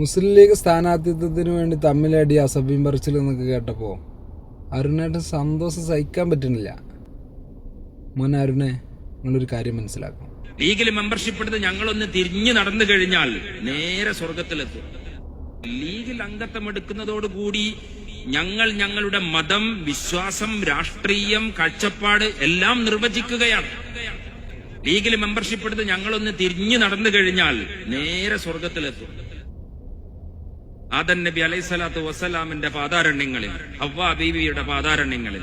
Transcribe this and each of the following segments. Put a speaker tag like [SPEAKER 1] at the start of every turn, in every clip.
[SPEAKER 1] മുസ്ലിം league സ്ഥാനാർത്ഥിത്വത്തിന് വേണ്ടി തമ്മിലടി അസഭ്യം പറിച്ചിൽ എന്നൊക്കെ കേട്ടപ്പോൾ അരുണേട്ടൻ സന്തോഷം സഹിക്കാൻ പറ്റുന്നില്ല. മോൻ അരുണെ നിങ്ങളൊരു കാര്യം മനസ്സിലാക്കണം.
[SPEAKER 2] ലീഗിൽ മെമ്പർഷിപ്പ് എടുത്ത് ഞങ്ങളൊന്ന് തിരിഞ്ഞു നടന്നു കഴിഞ്ഞാൽ നേരെ സ്വർഗത്തിലെത്തും. ലീഗിൽ അംഗത്വം എടുക്കുന്നതോടുകൂടി ഞങ്ങൾ ഞങ്ങളുടെ മതം വിശ്വാസം രാഷ്ട്രീയം കാഴ്ചപ്പാട് എല്ലാം നിർവചിക്കുകയാണ്. ലീഗിൽ മെമ്പർഷിപ്പ് എടുത്ത് ഞങ്ങളൊന്ന് തിരിഞ്ഞു നടന്നു കഴിഞ്ഞാൽ നേരെ സ്വർഗത്തിലെത്തും. ആദൻ നബി അലൈഹിസ്സലാത്തു വസ്സലാമിന്റെ പാതാരണ്യങ്ങളിൽ ഹവ്വാ ബീവിയുടെ പാതാരണ്യങ്ങളിൽ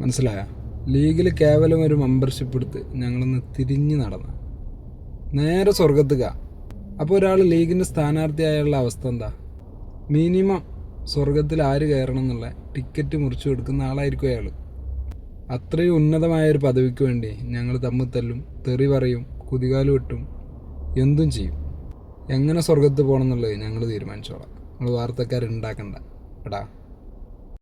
[SPEAKER 1] മനസ്സിലായ? ലീഗിൽ കേവലം ഒരു മെമ്പർഷിപ്പ് എടുത്ത് ഞങ്ങളൊന്ന് തിരിഞ്ഞു നടന്നു. നേരെ സ്വർഗത്തുക അപ്പോൾ ഒരാൾ ലീഗിന്റെ സ്ഥാനാർത്ഥിയായുള്ള അവസ്ഥ എന്താ? മിനിമം സ്വർഗത്തിൽ ആര് കയറണം എന്നുള്ള ടിക്കറ്റ് മുറിച്ചു കൊടുക്കുന്ന ആളായിരിക്കും അയാൾ. അത്രയും ഉന്നതമായ ഒരു പദവിക്ക് വേണ്ടി ഞങ്ങൾ തമ്മിൽ തല്ലും തെറി പറയും കുതികാലും വെട്ടും എന്തും ചെയ്യും. എങ്ങനെ സ്വർഗത്ത് പോകണം എന്നുള്ളത് ഞങ്ങൾ തീരുമാനിച്ചോളാം. നമ്മൾ വാർത്തക്കാരുണ്ടാക്കണ്ട എടാ.